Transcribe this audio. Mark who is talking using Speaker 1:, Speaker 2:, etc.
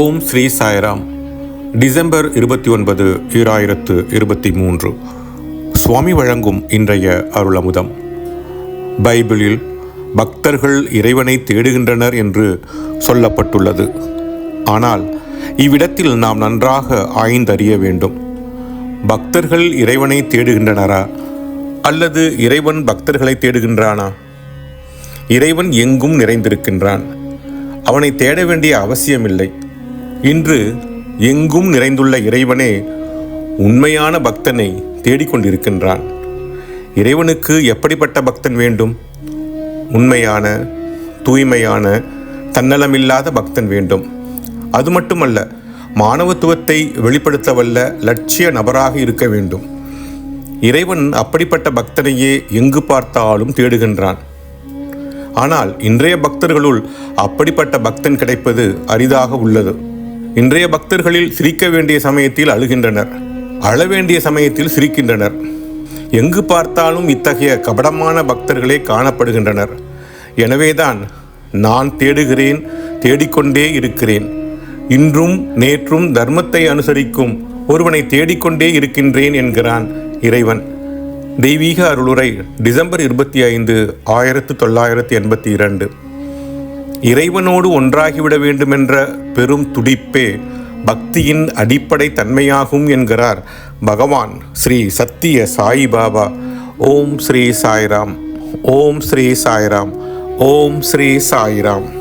Speaker 1: ஓம் Sri Sairam. December இருபத்தி ஒன்பது ஈராயிரத்து இருபத்தி மூன்று. சுவாமி வழங்கும் இன்றைய அருளமுதம். பைபிளில் பக்தர்கள் இறைவனை தேடுகின்றனர் என்று சொல்லப்பட்டுள்ளது. ஆனால் இவ்விடத்தில் நாம் நன்றாக ஆய்ந்தறிய வேண்டும். பக்தர்கள் இறைவனை தேடுகின்றனரா? அல்லது இறைவன் பக்தர்களை தேடுகின்றானா? இறைவன் எங்கும் நிறைந்திருக்கின்றான். அவனை தேட வேண்டிய அவசியமில்லை. இன்று எங்கும் நிறைந்துள்ள இறைவனே உண்மையான பக்தனை தேடிக்கொண்டிருக்கின்றான். இறைவனுக்கு எப்படிப்பட்ட பக்தன் வேண்டும்? உண்மையான தூய்மையான தன்னலமில்லாத பக்தன் வேண்டும். அது மட்டுமல்ல மாணவத்துவத்தை வெளிப்படுத்த வல்ல லட்சிய நபராக இருக்க வேண்டும். இறைவன் அப்படிப்பட்ட பக்தனையே எங்கு பார்த்தாலும் தேடுகின்றான். ஆனால் இன்றைய பக்தர்களுள் அப்படிப்பட்ட பக்தன் கிடைப்பது அரிதாக உள்ளது. இன்றைய பக்தர்களில் சிரிக்க வேண்டிய சமயத்தில் அழுகின்றனர். அழ வேண்டிய சமயத்தில் சிரிக்கின்றனர். எங்கு பார்த்தாலும் இத்தகைய கபடமான பக்தர்களே காணப்படுகின்றனர். எனவேதான் நான் தேடுகிறேன் தேடிக்கொண்டே இருக்கிறேன். இன்றும் நேற்றும் தர்மத்தை அனுசரிக்கும் ஒருவனை தேடிக்கொண்டே இருக்கின்றேன் என்கிறான் இறைவன். தெய்வீக அருளுரை டிசம்பர் இருபத்தி ஐந்து ஆயிரத்து தொள்ளாயிரத்து எண்பத்தி இரண்டு. இறைவனோடு ஒன்றாகிவிட வேண்டுமென்ற பெரும் துடிப்பே பக்தியின் அடிப்படை தன்மையாகும் என்கிறார் பகவான் ஸ்ரீ சத்திய சாய் பாபா. ஓம் ஸ்ரீ சாய்ராம். ஓம் ஸ்ரீ சாய்ராம். ஓம் ஸ்ரீ சாய்ராம்.